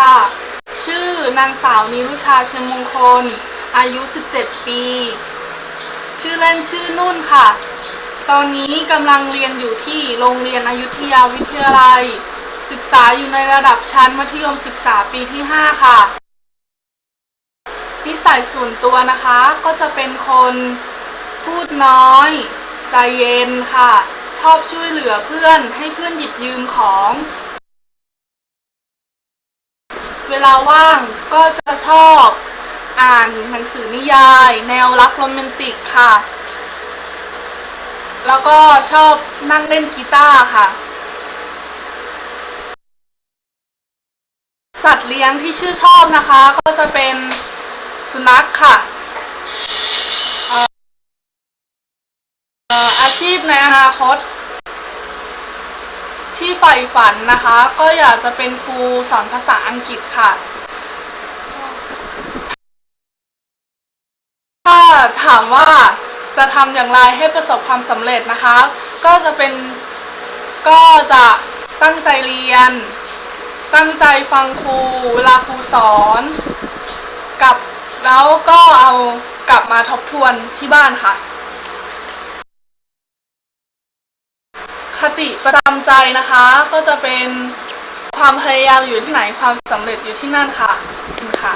ค่ะ ชื่อนางสาวนิรุชาเชียงมงคล อายุ 17 ปี ชื่อเล่นชื่อนุ่นค่ะ ตอนนี้กำลังเรียนอยู่ที่โรงเรียนอยุธยาวิทยาลัย ศึกษาอยู่ในระดับชั้นมัธยมศึกษาปีที่ 5 ค่ะ นิสัยส่วนตัวนะคะก็จะเป็นคนพูดน้อย ใจเย็นค่ะ ชอบช่วยเหลือเพื่อนให้เพื่อนหยิบยืมของ เวลาว่างก็จะชอบอ่านหนังสือนิยาย แนวรักโรแมนติกค่ะ แล้วก็ชอบนั่งเล่นกีตาร์ค่ะ สัตว์เลี้ยงที่ชื่อชอบนะคะ ก็จะเป็นสุนัขค่ะเอ่อเอ่ออาชีพในอนาคต ที่ใฝ่ฝันนะคะ ก็อยากจะเป็นครูสอนภาษาอังกฤษค่ะ ถ้าถามว่าจะทำอย่างไรให้ประสบความสำเร็จนะคะ ก็จะเป็นก็จะตั้งใจเรียน ตั้งใจฟังครูเวลาครูสอนกับแล้วก็เอากลับมาทบทวนที่บ้านค่ะ คติประจำใจนะคะ ก็จะเป็นความพยายามอยู่ที่ไหนความสำเร็จอยู่ที่นั่นค่ะค่ะ